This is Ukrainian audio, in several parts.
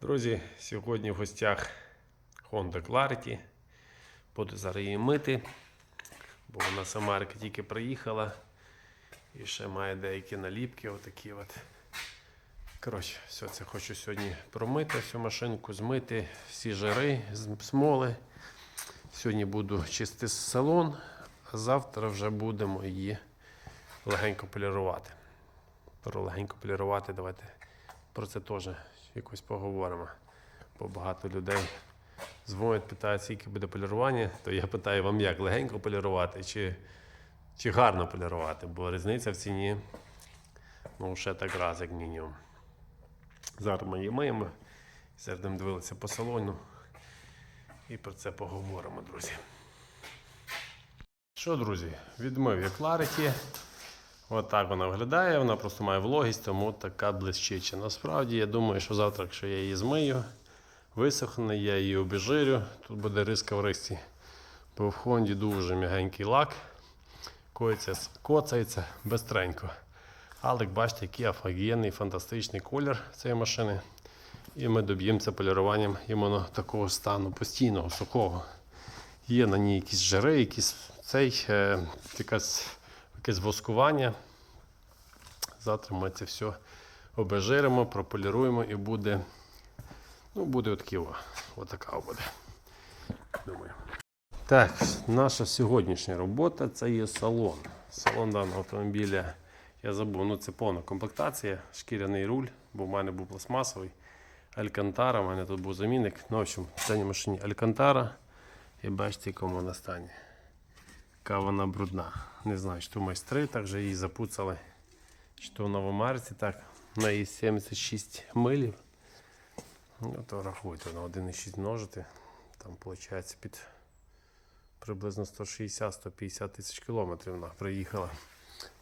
Друзі, сьогодні в гостях Honda Clarity. Буду зараз її мити, бо вона Америки тільки приїхала і ще має деякі наліпки. Отакі от. Коротше, все це хочу сьогодні промити, всю машинку, змити всі жири, смоли. Сьогодні буду чистити салон, а завтра вже будемо її легенько полірувати. Про легенько полірувати, давайте про це теж якось поговоримо. Бо багато людей дзвонять, питають, скільки буде полірування, то я питаю вам, як легенько полірувати чи, чи гарно полірувати, бо різниця в ціні ну, ще так раз, як мінімум. Зараз ми її миємо, зараз будемо дивитися по салону і про це поговоримо, друзі. Що, друзі, відмив я Clarity. От так вона виглядає, вона просто має вологість, тому така блискуча. Насправді, я думаю, що завтра, якщо я її змию, висохне, я її обіжирю. Тут буде риска в рисі. Бо в Хонді дуже м'ягенький лак. Коїться, коцається безстренько. Але як бачите, який офігенний, фантастичний колір цієї машини. І ми доб'ємося поліруванням іменно такого стану постійного, сухого. Є на ній якісь жири, якісь цей, е, якась, якесь воскування. Завтра ми це все обезжиримо, прополіруємо і буде. Ну, буде от Києва. Отака буде. Думаю. Так, наша сьогоднішня робота це є салон. Салон даного автомобіля. Я забув, ну це повна комплектація, шкіряний руль, бо в мене був пластмасовий. Алькантара, у мене тут був замінник. Ну, в общем, в даній машині Алькантара. І бачите, в якому вона стані. Яка вона брудна. Не знаю, то майстри так же її запуцали. То в Америці так. На її 76 милів. Ну, то рахуйте, на 1,6 множити. Там виходить під приблизно 160-150 тисяч кілометрів вона приїхала.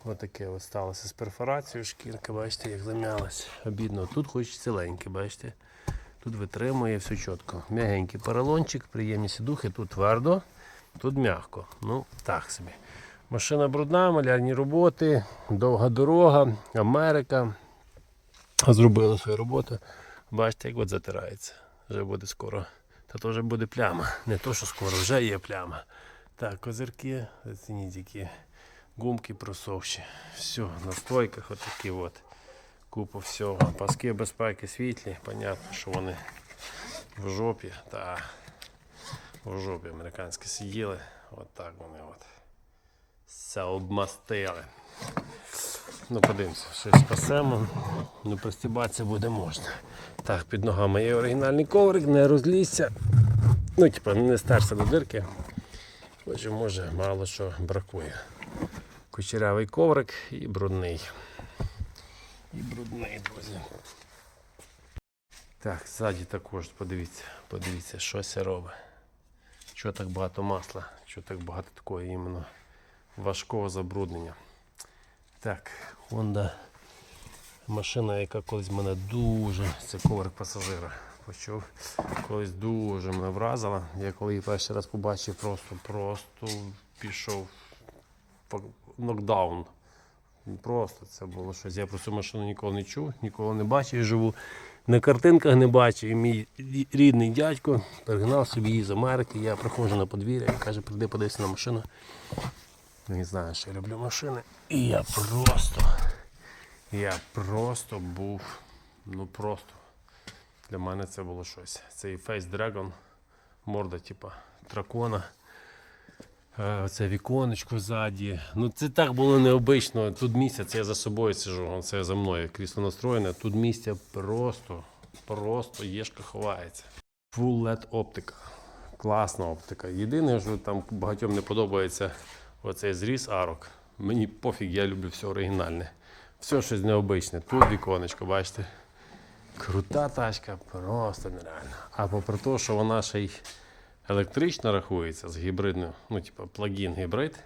Ось сталося з перфорацією шкірка, бачите, як зам'ялась. Обідно. Тут хоч ціленьке, бачите. Тут витримує все чітко. М'ягенький поролончик, приємні сідухи, тут твердо, тут м'яко. Ну, так собі. Машина брудна, малярні роботи, довга дорога, Америка. Зробила свою роботу. Бачите, як от затирається. Вже буде скоро. Та то вже буде пляма. Не то, що скоро, вже є пляма. Так, козирки, зацініть які гумки просохші. Все, на стойках отакі от. Купа всього. Паски безпеки світлі, понятно, що вони в жопі. Та в жопі американські сиділи. От так вони от. Все обмастили. Ну, подивимося, щось спасемо. Ну, пристібатися буде можна. Так, під ногами є оригінальний коврик, не розлізся. Ну, типа, не стерся до дирки. Отже, може, мало що бракує. Кучерявий коврик і брудний. І брудний, друзі. Так, ззаді також подивіться, подивіться, що це робить. Чого так багато масла, чого так багато такого іменно важкого забруднення. Так, Honda машина, яка колись мене дуже, це коврик пасажира. Почув, колись дуже мене вразила. Я коли її перший раз побачив, просто, просто пішов нокдаун. Просто це було щось. Я про цю машину ніколи не чув, ніколи не бачив. Живу на картинках не бачив. І мій рідний дядько перегнав собі її з Америки. Я приходжу на подвір'я і каже, прийди подивися на машину. Він знає, що я люблю машини. І я просто, я просто був, ну просто. Для мене це було щось. Цей Face Dragon, морда, типа дракона. Е, Оце віконечко ззаді. Ну це так було необично. Тут місця, це я за собою сижу, це за мною крісло настроєне. Тут місця просто, просто єшка ховається. Full LED оптика. Класна оптика. Єдине, що там багатьом не подобається оцей зріз арок. Мені пофіг, я люблю все оригінальне. Все щось необичне. Тут віконечко, бачите. Крута тачка, просто нереально. А попри те, що вона ще й електрична рахується з гібридним, ну, типу, плагін гібрид.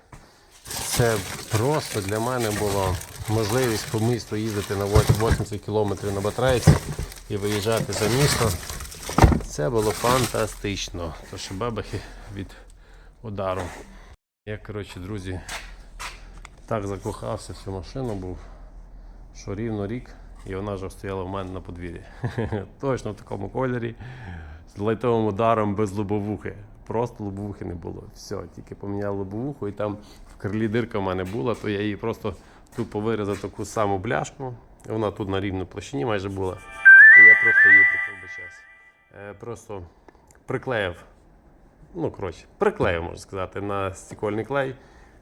Це просто для мене була можливість по місту їздити на 80 км на батарейці і виїжджати за місто. Це було фантастично. То що бебехи від удару. Я, коротше, друзі, так закохався в цю машину був, що рівно рік і вона вже стояла в мене на подвір'ї. Точно в такому кольорі, з лайтовим ударом без лобовухи. Просто лобовухи не було. Все, тільки поміняв лобовуху, і там в крилі дирка в мене була, то я її просто тупо вирізав таку саму бляшку. Вона тут на рівній площині майже була. І я просто її вибачаюсь, е, просто приклеїв. Ну, коротше, приклеїв, можна сказати, на стікольний клей.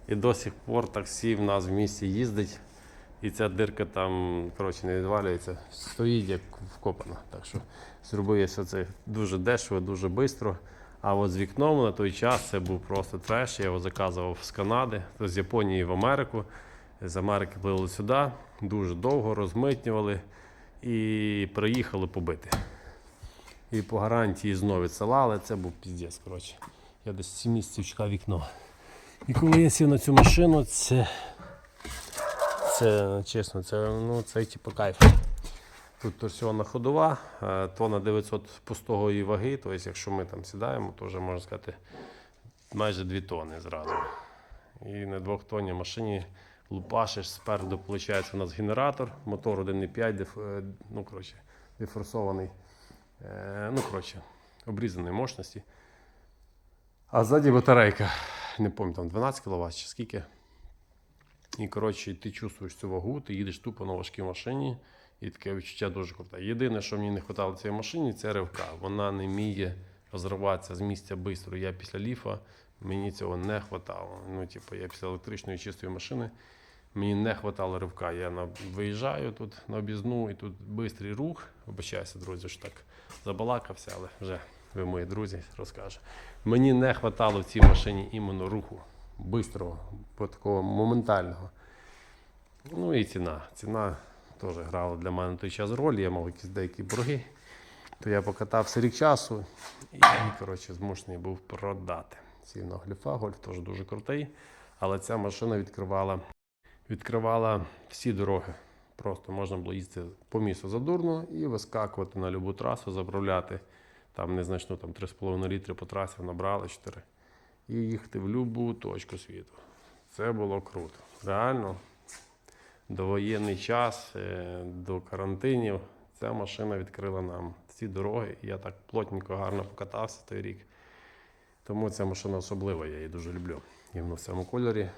І до сих пор таксі в нас в місті їздить. І ця дирка там коротше, не відвалюється, стоїть як вкопана. Так що зробив я все це дуже дешево, дуже швидко. А от з вікном на той час це був просто треш. Я його заказував з Канади, з Японії в Америку. З Америки плили сюди, дуже довго розмитнювали і приїхали побити. І по гарантії знову відсилали, це був піздець. Коротше. Я десь 7 місяців чекав вікно. І коли я сів на цю машину, це, це чесно, це, ну, це типу кайф. Тут торсіонна ходова, е, тонна 900 пустої ваги, тобто якщо ми там сідаємо, то вже можна сказати майже 2 тонни зразу. І на двохтонній машині лупашиш спереду, виходить, у нас генератор, мотор 1,5, деф, е, ну, коротше, дефорсований, ну, коротше, обрізаної мощності. А ззаді батарейка, не пам'ятаю, там 12 кВт чи скільки. І коротше, ти чувствуєш цю вагу, ти їдеш тупо на важкій машині, і таке відчуття дуже круте. Єдине, що мені не вистачало цієї машині, це ривка. Вона не вміє розриватися з місця швидко. Я після ліфа мені цього не вистачало. Ну, типу, я після електричної чистої машини мені не вистачало ривка. Я на, виїжджаю тут на об'їзну і тут швидкий рух. Вибачаюся, друзі, що так забалакався, але вже ви мої друзі розкажу. Мені не вистачало в цій машині іменно руху. Бистрого, бо такого моментального. Ну і ціна. Ціна теж грала для мене на той час роль. Я мав якісь деякі борги. То я покатався рік часу і, коротше, змушений був продати. Сів на гольф теж дуже крутий. Але ця машина відкривала, відкривала всі дороги. Просто можна було їздити по місту задурно і вискакувати на любу трасу, заправляти там незначну там 3,5 літри по трасі набрали 4 і їхати в будь-яку точку світу. Це було круто. Реально, довоєнний час, е, до карантинів, ця машина відкрила нам ці дороги. Я так плотненько, гарно покатався той рік. Тому ця машина особлива, я її дуже люблю. І в цьому кольорі.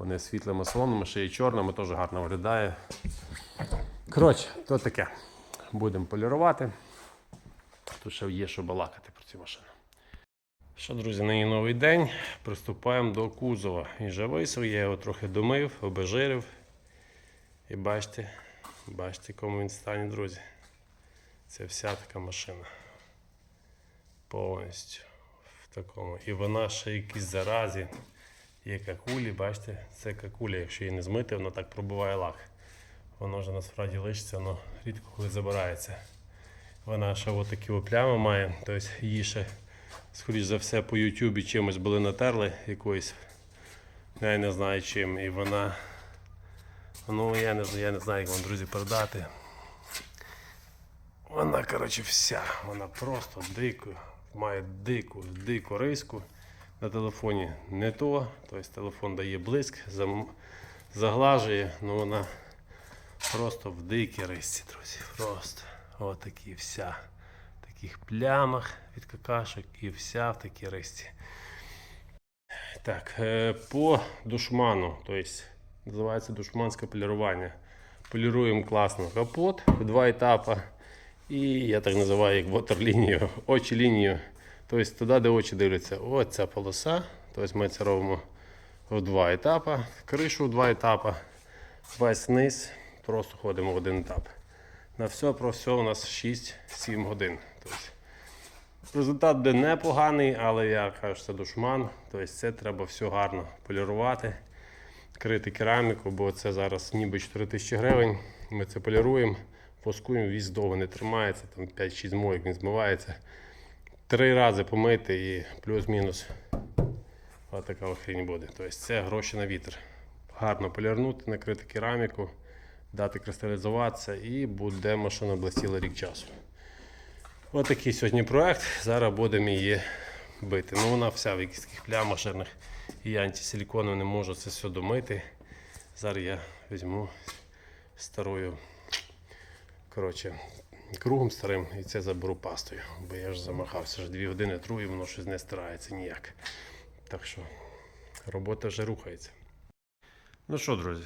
Вони світлими салонами, ще й чорними, теж гарно виглядає. Коротше, то таке. Будемо полірувати. Тут ще є що балакати про цю машину. Що, друзі, нині новий день. Приступаємо до кузова. Він вже висів, я його трохи домив, обезжирив. І бачите, бачите, в якому він стані, друзі. Це вся така машина. Повністю в такому. І вона ще якісь заразі. Є какулі, бачите, це какуля, якщо її не змити, вона так пробиває лак. Воно вже насправді лишиться, воно рідко коли забирається. Вона ще отакі от плями має, тобто її ще, скоріш за все, по Ютубі чимось були натерли якоюсь. Я не знаю чим. І вона. Ну, я не, я не знаю, як вам, друзі, передати. Вона, коротше, вся. Вона просто дико, має дику, дику риску. На телефоні не то. Тобто телефон дає блиск, заглажує, але вона просто в дикій рисці, друзі. Просто. Отакі вся. В таких плямах від какашок і вся в такій рисці. Так, е, по душману, тобто називається душманське полірування. Поліруємо класно капот в два етапи. І я так називаю як ватерлінію, очі лінію. Тобто туди, де очі дивляться, ось ця полоса. Тобто ми це робимо в два етапи. Кришу в два етапи. Весь низ просто ходимо в один етап. На все про все у нас 6-7 годин. Тобто, результат буде непоганий, але я кажу, що це душман. Тобто це треба все гарно полірувати, крити кераміку, бо це зараз ніби 4 тисячі гривень. Ми це поліруємо, воскуємо, віз довго не тримається, там 5-6 моїк він змивається. Три рази помити і плюс-мінус. Така хрінь буде. Тобто це гроші на вітер. Гарно полірнути, накрити кераміку, дати кристалізуватися і буде машина блистіла рік часу. Ось такий сьогодні проект. Зараз будемо її бити. Ну вона вся в якихось плямах жирних і антисилікону не можу це все домити. Зараз я візьму старою коротше, кругом старим і це заберу пастою. Бо я ж замахався, вже дві години тру воно щось не старається ніяк. Так що робота вже рухається. Ну що, друзі,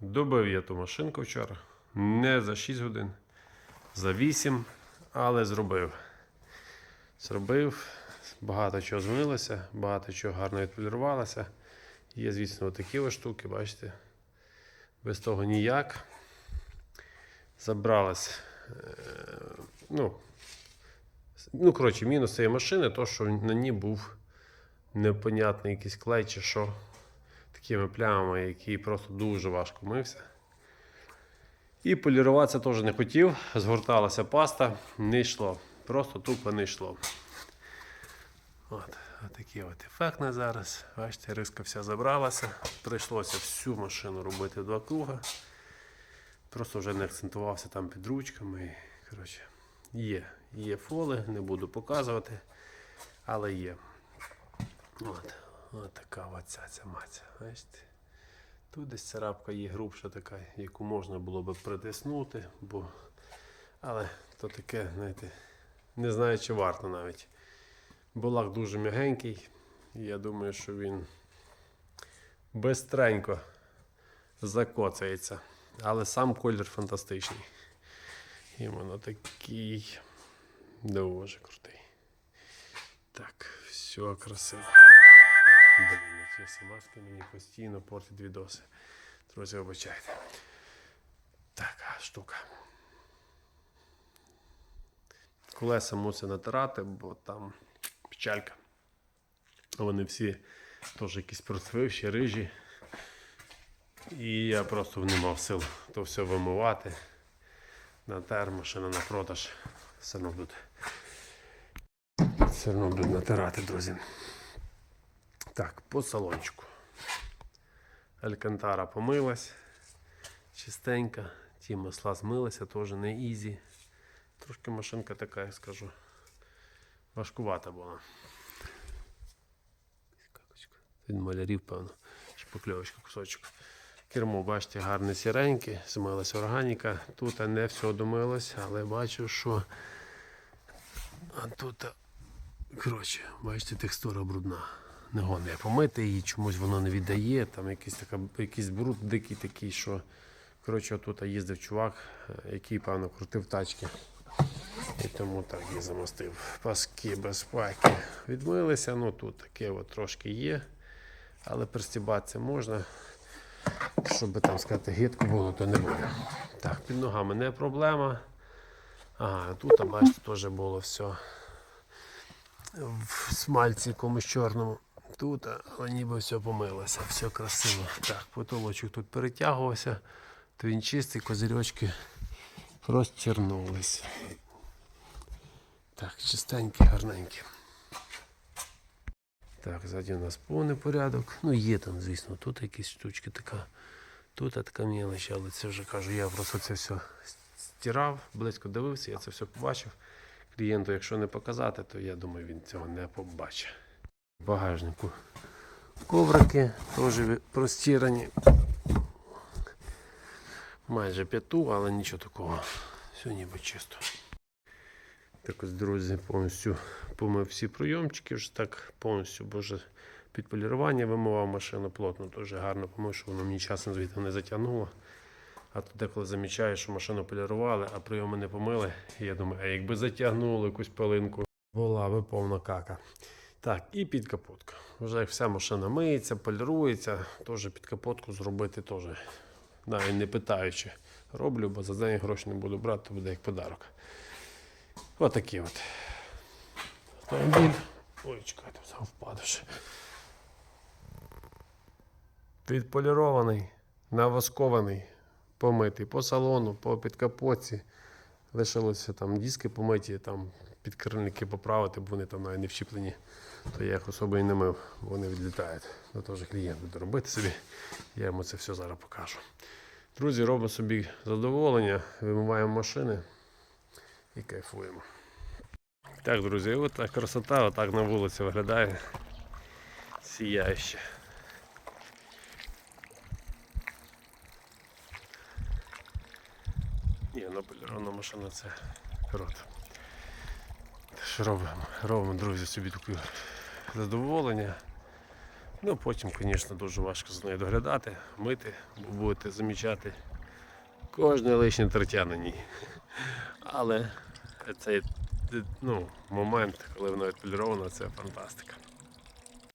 добив я ту машинку вчора. Не за 6 годин, за 8, але зробив. Зробив, багато чого змінилося, багато чого гарно відполірувалося. Є, звісно, такі ось штуки, бачите. Без того ніяк. Забралась. Е, Ну, ну, коротше, мінус цієї машини, то, що на ній був непонятний якийсь клей чи що. Такими плямами, які просто дуже важко мився. І поліруватися теж не хотів. Згорталася паста, не йшло. Просто тупо не йшло. От, такий от ефект на зараз. Бачите, риска вся забралася. Прийшлося всю машину робити два круга. Просто вже не акцентувався там під ручками. Коротше, є, є фоли, не буду показувати, але є. От, от така от ця ця маця. Бачите? Тут десь царапка є грубша така, яку можна було би притиснути, бо... але то таке, знаєте, не знаю, чи варто навіть. Булак дуже м'ягенький, і я думаю, що він бистренько закоцається. Але сам колір фантастичний. Іменно такий дуже крутий. Так, все красиво. Блін, ці смазки мені постійно портять відоси. Друзі, вибачайте. Така штука. Колеса мусить натирати, бо там печалька. Вони всі теж якісь процвивші, рижі. І я просто не мав сил то все вимивати. Натер, машина на продаж. Все одно будуть. Все одно будуть натирати, друзі. Так, по салончику. Алькантара помилась. Чистенька. Ті масла змилися, теж не ізі. Трошки машинка така, я скажу. Важкувата була. Від малярів, певно. Шпакльовочка кусочок. Кермо, бачите, гарне сіреньке, змилась органіка. Тут не все домилось, але бачу, що а тут, коротше, бачите, текстура брудна. Не гоне помити її, чомусь воно не віддає. Там якийсь, така, якийсь бруд дикий такий, що коротше, тут їздив чувак, який, певно, крутив тачки. І тому так її замостив. Паски безпеки відмилися. Ну тут таке от трошки є. Але пристібатися можна. Щоб там сказати, гидко було, то не буде. Так, під ногами не проблема. Ага, тут, бачите, теж було все в смальці якомусь чорному. Тут, але ніби все помилося, все красиво. Так, потолочок тут перетягувався, то він чистий, козирьочки розчернулись. Так, чистенькі, гарненькі. Так, ззаді у нас повний порядок. Ну, є там, звісно, тут якісь штучки така. Тут така мелочь, але це вже кажу, я просто це все стирав, близько дивився, я це все побачив. Клієнту, якщо не показати, то я думаю, він цього не побачить. Багажнику коврики теж простірані. Майже п'яту, але нічого такого. Все ніби чисто. Так ось, друзі, повністю помив всі прийомчики, вже так повністю, бо вже під полірування вимивав машину плотно, дуже гарно помив, що воно мені часом звідти не затягнуло. А тут деколи замічаю, що машину полірували, а прийоми не помили. І я думаю, а якби затягнули якусь пилинку, була би повна кака. Так, і під капотку. Вже як вся машина миється, полірується, теж під капотку зробити теж. Навіть не питаючи, роблю, бо за неї гроші не буду брати, то буде як подарок. Отакий от. Автомобіль. Ой, чекайте, сам впадеш. Відполірований, навоскований, помитий по салону, по підкапотці. Лишилося там диски помиті, там підкрильники поправити, бо вони там навіть не вчіплені. То я їх особо і не мив, бо вони відлітають. Ну, теж клієнт буде робити собі. Я йому це все зараз покажу. Друзі, робимо собі задоволення, вимиваємо машини і кайфуємо. Так, друзі, от так красота, отак на вулиці виглядає. Сіяще. Ні, ну, поліровано машина це рот. Що робимо? Робимо, друзі, собі таке задоволення. Ну, потім, звісно, дуже важко за нею доглядати, мити, бо будете замічати кожне лишнє тертя на ній. Але цей ну, момент, коли вона відполіровано, це фантастика.